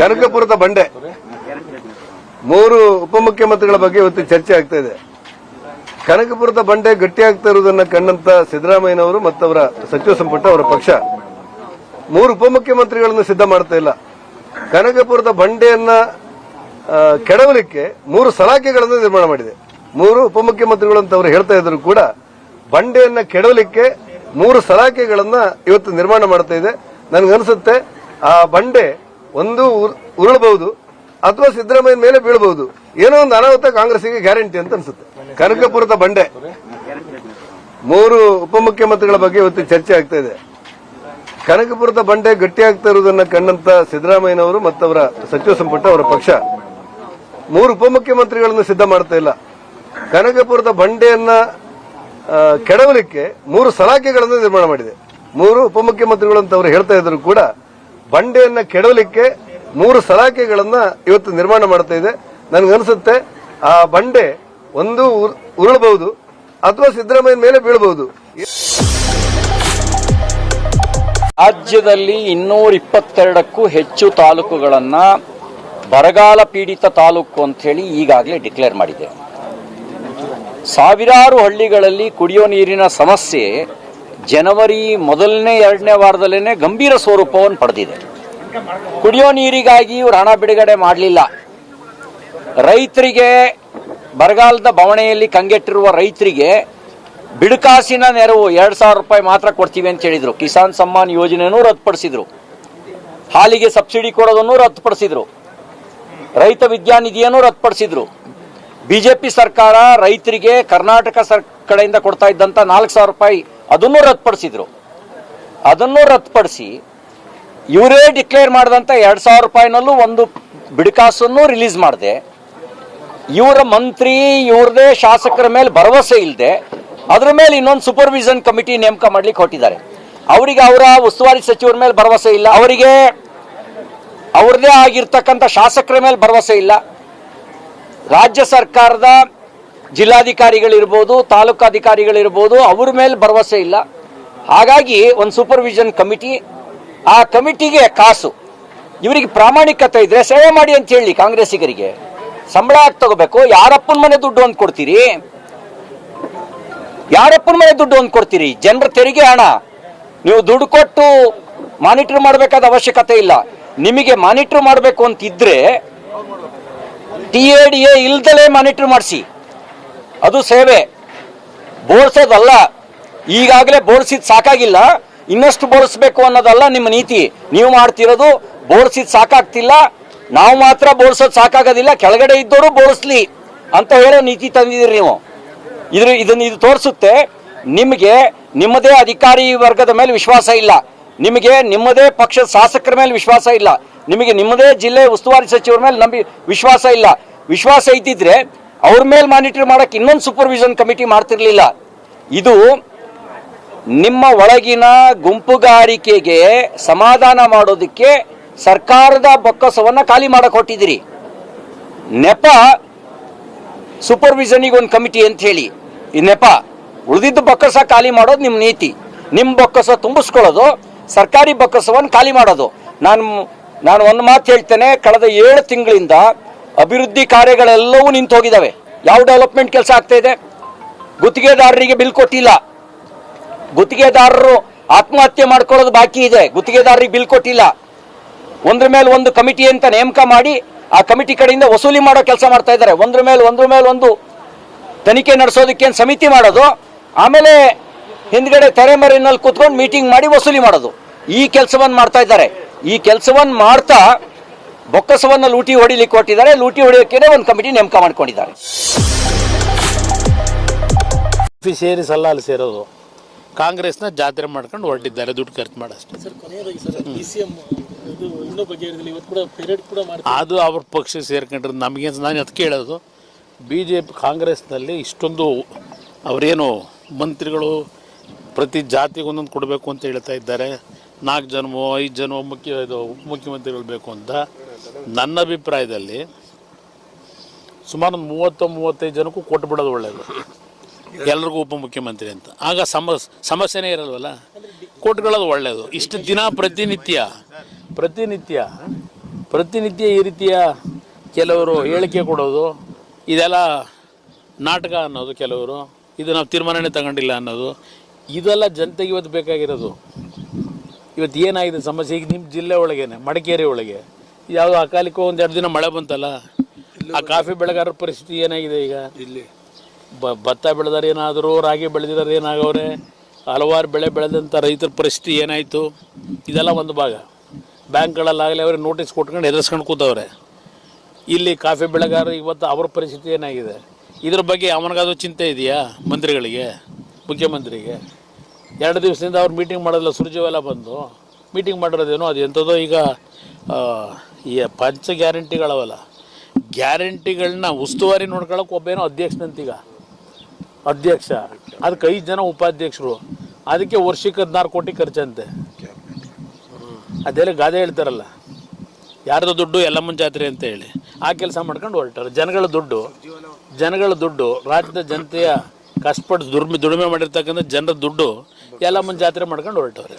ಕನಕಪುರದ ಬಂಡೆ. ಮೂರು ಉಪಮುಖ್ಯಮಂತ್ರಿಗಳ ಬಗ್ಗೆ ಇವತ್ತು ಚರ್ಚೆ ಆಗ್ತಾ ಇದೆ. ಕನಕಪುರದ ಬಂಡೆ ಗಟ್ಟಿಯಾಗ್ತಾ ಇರುವುದನ್ನು ಕಂಡಂತ ಸಿದ್ದರಾಮಯ್ಯನವರು ಮತ್ತು ಅವರ ಸಚಿವ ಸಂಪುಟ ಅವರ ಪಕ್ಷ. ಮೂರು ಉಪಮುಖ್ಯಮಂತ್ರಿಗಳನ್ನು ಸಿದ್ಧ ಮಾಡ್ತಾ ಇಲ್ಲ. ಕನಕಪುರದ ಬಂಡೆಯನ್ನ ಕೆಡವಲಿಕ್ಕೆ ಮೂರು ಸಲಾಖೆಗಳನ್ನು ನಿರ್ಮಾಣ ಮಾಡಿದೆ. ಮೂರು ಉಪಮುಖ್ಯಮಂತ್ರಿಗಳು ಅಂತ ಅವರು ಹೇಳ್ತಾ ಇದ್ರು ಕೂಡ ಬಂಡೆಯನ್ನ ಕೆಡವಲಿಕ್ಕೆ ಮೂರು ಸಲಾಖೆಗಳನ್ನ ಇವತ್ತು ನಿರ್ಮಾಣ ಮಾಡ್ತಾ ಇದೆ. ನನಗನ್ಸುತ್ತೆ, ಆ ಬಂಡೆ ಒಂದು ಉರ್- ಉರುಳಬಹುದು ಅಥವಾ ಸಿದ್ದರಾಮಯ್ಯ ಮೇಲೆ ಬೀಳಬಹುದು. ಏನೋ ಒಂದು ಅನಾಹುತ ಕಾಂಗ್ರೆಸ್ಗೆ ಗ್ಯಾರಂಟಿ ಅಂತ ಅನ್ಸುತ್ತೆ. ಕನಕಪುರದ ಬಂಡೆ. ಮೂರು ಉಪಮುಖ್ಯಮಂತ್ರಿಗಳ ಬಗ್ಗೆ ಇವತ್ತು ಚರ್ಚೆ ಆಗ್ತಾ ಇದೆ. ಕನಕಪುರದ ಬಂಡೆ ಗಟ್ಟಿಯಾಗ್ತಾ ಇರುವುದನ್ನು ಕಂಡಂತ ಸಿದ್ದರಾಮಯ್ಯನವರು ಮತ್ತು ಅವರ ಸಚಿವ ಸಂಪುಟ, ಅವರ ಪಕ್ಷ. ಮೂರು ಉಪಮುಖ್ಯಮಂತ್ರಿಗಳನ್ನು ಸಿದ್ಧ ಮಾಡ್ತಾ ಇಲ್ಲ. ಕನಕಪುರದ ಬಂಡೆಯನ್ನ ಕೆಡವಲಿಕ್ಕೆ ಮೂರು ಸಲಾಖೆಗಳನ್ನು ನಿರ್ಮಾಣ ಮಾಡಿದೆ. ಮೂರು ಉಪಮುಖ್ಯಮಂತ್ರಿಗಳು ಅಂತ ಅವರು ಹೇಳ್ತಾ ಇದ್ರು ಕೂಡ ಬಂಡೆಯನ್ನ ಕೆಡವಲಿಕ್ಕೆ ಮೂರು ಸಲಾಖೆಗಳನ್ನ ಇವತ್ತು ನಿರ್ಮಾಣ ಮಾಡ್ತಾ ಇದೆ. ನನ್ಗನ್ಸುತ್ತೆ ಆ ಬಂಡೆ ಒಂದು ಉರ್- ಉರುಳಬಹುದು ಅಥವಾ ಸಿದ್ದರಾಮಯ್ಯ ಮೇಲೆ ಬೀಳಬಹುದು. ರಾಜ್ಯದಲ್ಲಿ ಇನ್ನೂರ ಇಪ್ಪತ್ತೆರಡಕ್ಕೂ ಹೆಚ್ಚು ತಾಲೂಕುಗಳನ್ನ ಬರಗಾಲ ಪೀಡಿತ ತಾಲೂಕು ಅಂತ ಹೇಳಿ ಈಗಾಗಲೇ ಡಿಕ್ಲೇರ್ ಮಾಡಿದೆ. ಸಾವಿರಾರು ಹಳ್ಳಿಗಳಲ್ಲಿ ಕುಡಿಯೋ ನೀರಿನ ಸಮಸ್ಯೆ ಜನವರಿ ಮೊದಲನೇ, ಎರಡನೇ ವಾರದಲ್ಲೇ ಗಂಭೀರ ಸ್ವರೂಪವನ್ನು ಪಡೆದಿದೆ. ಕುಡಿಯೋ ನೀರಿಗಾಗಿ ಇವರು ಹಣ ಬಿಡುಗಡೆ ಮಾಡಲಿಲ್ಲ. ರೈತರಿಗೆ, ಬರಗಾಲದ ಬವಣೆಯಲ್ಲಿ ಕಂಗೆಟ್ಟಿರುವ ರೈತರಿಗೆ ಬಿಡುಕಾಸಿನ ನೆರವು ಎರಡು ಸಾವಿರ ರೂಪಾಯಿ ಮಾತ್ರ ಕೊಡ್ತೀವಿ ಅಂತ ಹೇಳಿದರು. ಕಿಸಾನ್ ಸಮ್ಮಾನ್ ಯೋಜನೆಯನ್ನು ರದ್ದುಪಡಿಸಿದರು. ಹಾಲಿಗೆ ಸಬ್ಸಿಡಿ ಕೊಡೋದನ್ನು ರದ್ದುಪಡಿಸಿದರು. ರೈತ ವಿದ್ಯಾನಿಧಿಯನ್ನು ರದ್ದುಪಡಿಸಿದರು. ಬಿಜೆಪಿ ಸರ್ಕಾರ ರೈತರಿಗೆ ಕರ್ನಾಟಕ ಸರ್ ಕಡೆಯಿಂದ ಕೊಡ್ತಾ ಇದ್ದಂಥ ನಾಲ್ಕು ಸಾವಿರ ರೂಪಾಯಿ ಅದನ್ನು ರದ್ದುಪಡಿಸಿದ್ರು. ಅದನ್ನು ರದ್ದುಪಡಿಸಿ ಇವರೇ ಡಿಕ್ಲೇರ್ ಮಾಡಿದಂಥ ಎರಡು ಸಾವಿರ ರೂಪಾಯಿನಲ್ಲೂ ಒಂದು ಬಿಡಿಕಾಸನ್ನು ರಿಲೀಸ್ ಮಾಡಿದೆ. ಇವರ ಮಂತ್ರಿ, ಇವ್ರದೇ ಶಾಸಕರ ಮೇಲೆ ಭರವಸೆ ಇಲ್ಲದೆ ಅದ್ರ ಮೇಲೆ ಇನ್ನೊಂದು ಸೂಪರ್ವಿಷನ್ ಕಮಿಟಿ ನೇಮಕ ಮಾಡ್ಲಿಕ್ಕೆ ಹೊಟ್ಟಿದ್ದಾರೆ ಅವರಿಗೆ ಅವರ ಉಸ್ತುವಾರಿ ಸಚಿವರ ಮೇಲೆ ಭರವಸೆ ಇಲ್ಲ. ಅವರಿಗೆ ಅವ್ರದೇ ಆಗಿರ್ತಕ್ಕಂಥ ಶಾಸಕರ ಮೇಲೆ ಭರವಸೆ ಇಲ್ಲ. ರಾಜ್ಯ ಸರ್ಕಾರದ ಜಿಲ್ಲಾಧಿಕಾರಿಗಳಿರ್ಬೋದು ತಾಲೂಕಾಧಿಕಾರಿಗಳಿರ್ಬೋದು ಅವ್ರ ಮೇಲೆ ಭರವಸೆ ಇಲ್ಲ. ಹಾಗಾಗಿ ಒಂದು ಸೂಪರ್ವಿಷನ್ ಕಮಿಟಿ ಆ ಕಮಿಟಿಗೆ ಕಾಸು. ಇವರಿಗೆ ಪ್ರಾಮಾಣಿಕತೆ ಇದ್ರೆ ಸೇವೆ ಮಾಡಿ ಅಂತ ಹೇಳಿ ಕಾಂಗ್ರೆಸ್ಸಿಗರಿಗೆ. ಸಂಬಳ ಹಾಕಿ ತಗೋಬೇಕು? ಯಾರಪ್ಪನ ಮನೆ ದುಡ್ಡು ಅಂತ ಕೊಡ್ತೀರಿ? ಯಾರಪ್ಪನ ಮನೆ ದುಡ್ಡು ಅಂತ ಕೊಡ್ತೀರಿ? ಜನರ ತೆರಿಗೆ ಹಣ. ನೀವು ದುಡ್ಡು ಕೊಟ್ಟು ಮಾನಿಟರ್ ಮಾಡಬೇಕಾದ ಅವಶ್ಯಕತೆ ಇಲ್ಲ. ನಿಮಗೆ ಮಾನಿಟರ್ ಮಾಡಬೇಕು ಅಂತಿದ್ರೆ ಟಿ ಎ ಡಿ ಎ ಇಲ್ದಲೇ ಮಾನಿಟರ್ ಮಾಡಿಸಿ. ಅದು ಸೇವೆ. ಬೋಳ್ಸೋದಲ್ಲ, ಈಗಾಗಲೇ ಬೋಳ್ಸಿದ್ ಸಾಕಾಗಿಲ್ಲ, ಇನ್ನಷ್ಟು ಬೋಳಿಸ್ಬೇಕು ಅನ್ನೋದಲ್ಲ ನಿಮ್ಮ ನೀತಿ. ನೀವು ಮಾಡ್ತಿರೋದು ಬೋಳ್ಸಿದ್ ಸಾಕಾಗ್ತಿಲ್ಲ, ನಾವು ಮಾತ್ರ ಬೋಳ್ಸೋದು ಸಾಕಾಗೋದಿಲ್ಲ, ಕೆಳಗಡೆ ಇದ್ದವರು ಬೋಳಿಸ್ಲಿ ಅಂತ ಹೇಳೋ ನೀತಿ ತಂದಿದ್ದೀರಿ ನೀವು. ಇದ್ರ ಇದನ್ನು ಇದು ತೋರಿಸುತ್ತೆ, ನಿಮಗೆ ನಿಮ್ಮದೇ ಅಧಿಕಾರಿ ವರ್ಗದ ಮೇಲೆ ವಿಶ್ವಾಸ ಇಲ್ಲ. ನಿಮಗೆ ನಿಮ್ಮದೇ ಪಕ್ಷದ ಶಾಸಕರ ಮೇಲೆ ವಿಶ್ವಾಸ ಇಲ್ಲ. ನಿಮಗೆ ನಿಮ್ಮದೇ ಜಿಲ್ಲೆ ಉಸ್ತುವಾರಿ ಸಚಿವರ ಮೇಲೆ ನಂಬಿ ವಿಶ್ವಾಸ ಇಲ್ಲ. ವಿಶ್ವಾಸ ಇದ್ದಿದ್ರೆ ಅವ್ರ ಮೇಲೆ ಮಾನಿಟರ್ ಮಾಡಕ್ಕೆ ಇನ್ನೊಂದು ಸೂಪರ್ವಿಷನ್ ಕಮಿಟಿ ಮಾಡ್ತಿರ್ಲಿಲ್ಲ. ಇದು ನಿಮ್ಮ ಒಳಗಿನ ಗುಂಪುಗಾರಿಕೆಗೆ ಸಮಾಧಾನ ಮಾಡೋದಕ್ಕೆ ಸರ್ಕಾರದ ಬೊಕ್ಕಸವನ್ನು ಖಾಲಿ ಮಾಡಕ್ಕೆ ಹೊಟ್ಟಿದ್ದೀರಿ ನೆಪ ಸೂಪರ್ವಿಷನಿಗೆ ಒಂದು ಕಮಿಟಿ ಅಂತ ಹೇಳಿ. ಈ ನೆಪ, ಉಳಿದಿದ್ದು ಬೊಕ್ಕಸ ಖಾಲಿ ಮಾಡೋದು ನಿಮ್ಮ ನೀತಿ. ನಿಮ್ಮ ಬೊಕ್ಕಸ ತುಂಬಿಸ್ಕೊಳ್ಳೋದು, ಸರ್ಕಾರಿ ಬೊಕ್ಕಸವನ್ನು ಖಾಲಿ ಮಾಡೋದು. ನಾನು ನಾನು ಒಂದು ಮಾತು ಹೇಳ್ತೇನೆ, ಕಳೆದ ಏಳು ತಿಂಗಳಿಂದ ಅಭಿವೃದ್ಧಿ ಕಾರ್ಯಗಳೆಲ್ಲವೂ ನಿಂತು ಹೋಗಿದ್ದಾವೆ ಯಾವ ಡೆವಲಪ್ಮೆಂಟ್ ಕೆಲಸ ಆಗ್ತಾ ಇದೆ? ಗುತ್ತಿಗೆದಾರರಿಗೆ ಬಿಲ್ ಕೊಟ್ಟಿಲ್ಲ. ಗುತ್ತಿಗೆದಾರರು ಆತ್ಮಹತ್ಯೆ ಮಾಡ್ಕೊಳ್ಳೋದು ಬಾಕಿ ಇದೆ. ಗುತ್ತಿಗೆದಾರರಿಗೆ ಬಿಲ್ ಕೊಟ್ಟಿಲ್ಲ. ಒಂದ್ರ ಮೇಲೆ ಒಂದು ಕಮಿಟಿ ಅಂತ ನೇಮಕ ಮಾಡಿ ಆ ಕಮಿಟಿ ಕಡೆಯಿಂದ ವಸೂಲಿ ಮಾಡೋ ಕೆಲಸ ಮಾಡ್ತಾ ಇದ್ದಾರೆ. ಒಂದ್ರ ಮೇಲೆ ಒಂದ್ರ ಮೇಲೆ ಒಂದು ತನಿಖೆ ನಡೆಸೋದಕ್ಕೆ ಸಮಿತಿ ಮಾಡೋದು? ಆಮೇಲೆ ಹಿಂದ್ಗಡೆ ತೆರೆಮರೆಯಲ್ಲಿ ಕೂತ್ಕೊಂಡು ಮೀಟಿಂಗ್ ಮಾಡಿ ವಸೂಲಿ ಮಾಡೋದು. ಈ ಕೆಲಸವನ್ನು ಮಾಡ್ತಾ ಇದ್ದಾರೆ. ಈ ಕೆಲಸವನ್ನು ಮಾಡ್ತಾ ಬೊಕ್ಕಸವನ್ನ ಲೂಟಿ ಹೊಡಿಲಿಕ್ಕೆ ಕೊಟ್ಟಿದ್ದಾರೆ. ಲೂಟಿ ಹೊಡೆಯೋಕೆ ಒಂದು ಕಮಿಟಿ ನೇಮಕ ಮಾಡ್ಕೊಂಡಿದ್ದಾರೆ. ಸೇರಿ ಸಲ್ಲಾಲ್ ಅಲ್ಲಿ ಸೇರೋದು. ಕಾಂಗ್ರೆಸ್ನ ಜಾತ್ರೆ ಮಾಡ್ಕೊಂಡು ಹೊರಟಿದ್ದಾರೆ. ದುಡ್ಡು ಖರ್ಚು ಮಾಡಷ್ಟು. ಅದು ಅವ್ರ ಪಕ್ಷ ಸೇರ್ಕೊಂಡ್ರೆ ನಮಗೆ ನಾನು ಅದು ಕೇಳೋದು. ಬಿ ಜೆ ಪಿ ಕಾಂಗ್ರೆಸ್ನಲ್ಲಿ ಇಷ್ಟೊಂದು ಅವರೇನು ಮಂತ್ರಿಗಳು ಪ್ರತಿ ಜಾತಿಗೆ ಒಂದೊಂದು ಕೊಡಬೇಕು ಅಂತ ಹೇಳ್ತಾ ಇದ್ದಾರೆ. ನಾಲ್ಕು ಜನವೋ ಐದು ಜನವೋ ಮುಖ್ಯ ಇದು ಉಪಮುಖ್ಯಮಂತ್ರಿಗಳು ಬೇಕು ಅಂತ. ನನ್ನ ಅಭಿಪ್ರಾಯದಲ್ಲಿ ಸುಮಾರು ಮೂವತ್ತು ಮೂವತ್ತೈದು ಜನಕ್ಕೂ ಕೊಟ್ಬಿಡೋದು ಒಳ್ಳೆಯದು ಎಲ್ರಿಗೂ ಉಪಮುಖ್ಯಮಂತ್ರಿ ಅಂತ. ಆಗ ಸಮಸ್ ಸಮಸ್ಯೆನೇ ಇರಲ್ವಲ್ಲ? ಕೊಟ್ಕೊಳ್ಳೋದು ಒಳ್ಳೆಯದು ಇಷ್ಟು ದಿನ ಪ್ರತಿನಿತ್ಯ ಪ್ರತಿನಿತ್ಯ ಪ್ರತಿನಿತ್ಯ ಈ ರೀತಿಯ ಕೆಲವರು ಹೇಳಿಕೆ ಕೊಡೋದು, ಇದೆಲ್ಲ ನಾಟಕ ಅನ್ನೋದು ಕೆಲವರು, ಇದು ನಾವು ತೀರ್ಮಾನನೇ ತಗೊಂಡಿಲ್ಲ ಅನ್ನೋದು, ಇದೆಲ್ಲ ಜನತೆಗೆ ಇವತ್ತು ಬೇಕಾಗಿರೋದು. ಇವತ್ತು ಏನಾಗಿದೆ ಸಮಸ್ಯೆ? ಈಗ ನಿಮ್ಮ ಜಿಲ್ಲೆ ಒಳಗೇನೆ, ಮಡಿಕೇರಿ ಒಳಗೆ. ಯಾವುದೋ ಅಕಾಲಿಕ ಒಂದೆರಡು ಎರಡು ದಿನ ಮಳೆ ಬಂತಲ್ಲ? ಆ ಕಾಫಿ ಬೆಳೆಗಾರರ ಪರಿಸ್ಥಿತಿ ಏನಾಗಿದೆ ಈಗ? ಇಲ್ಲಿ. ಬ ಭತ್ತ ಬೆಳೆದಾರೆ ಏನಾದರೂ ರಾಗಿ ಬೆಳೆದಿದ್ದಾರೆ ಏನಾಗವ್ರೆ ಹಲವಾರು ಬೆಳೆ ಬೆಳೆದಂಥ ರೈತರ ಪರಿಸ್ಥಿತಿ ಏನಾಯಿತು? ಇದೆಲ್ಲ ಒಂದು ಭಾಗ. ಬ್ಯಾಂಕ್ಗಳಲ್ಲಾಗಲಿ ಅವ್ರಿಗೆ ನೋಟಿಸ್ ಕೊಟ್ಕೊಂಡು ಎದುರಿಸ್ಕೊಂಡು ಕೂತವ್ರೆ. ಇಲ್ಲಿ ಕಾಫಿ ಬೆಳೆಗಾರರು ಇವತ್ತು ಅವ್ರ ಪರಿಸ್ಥಿತಿ ಏನಾಗಿದೆ? ಇದ್ರ ಬಗ್ಗೆ ಅವನಿಗಾದ್ರೂ ಚಿಂತೆ ಇದೆಯಾ ಮಂತ್ರಿಗಳಿಗೆ ಮುಖ್ಯಮಂತ್ರಿಗೆ? ಎರಡು ದಿವಸದಿಂದ ಅವ್ರು ಮೀಟಿಂಗ್ ಮಾಡೋದಿಲ್ಲ ಸುರ್ಜೆವೆಲ್ಲ ಬಂದು. ಮೀಟಿಂಗ್ ಮಾಡಿರೋದೇನೋ ಅದು ಎಂಥದೋ ಈಗ ಈ ಪಂಚ ಗ್ಯಾರಂಟಿಗಳವಲ್ಲ. ಗ್ಯಾರಂಟಿಗಳನ್ನ ಉಸ್ತುವಾರಿ ನೋಡ್ಕೊಳಕ್ಕೆ ಒಬ್ಬೇನೋ ಅಧ್ಯಕ್ಷನಂತೀಗ ಅಧ್ಯಕ್ಷ. ಅದಕ್ಕೆ ಐದು ಜನ ಉಪಾಧ್ಯಕ್ಷರು. ಅದಕ್ಕೆ ವರ್ಷಕ್ಕೆ ಹದಿನಾರು ಕೋಟಿ ಖರ್ಚಂತೆ. ಅದೆಲ್ಲ ಗಾದೆ ಹೇಳ್ತಾರಲ್ಲ. ಯಾರ್ದು ದುಡ್ಡು ಎಲ್ಲ ಜಾತ್ರೆ ಅಂತ ಹೇಳಿ. ಆ ಕೆಲಸ ಮಾಡ್ಕೊಂಡು ಹೊರಟಾರೆ. ಜನಗಳ ದುಡ್ಡು. ಜನಗಳ ದುಡ್ಡು. ರಾಜ್ಯದ ಜನತೆಯ ಕಷ್ಟಪಟ್ಟು ದುರ್ಮಿ ದುಡಿಮೆ ಮಾಡಿರ್ತಕ್ಕಂಥ ಜನರ ದುಡ್ಡು ಎಲ್ಲ ಜಾತ್ರೆ ಮಾಡ್ಕೊಂಡು ಹೊರಟವ್ರೆ.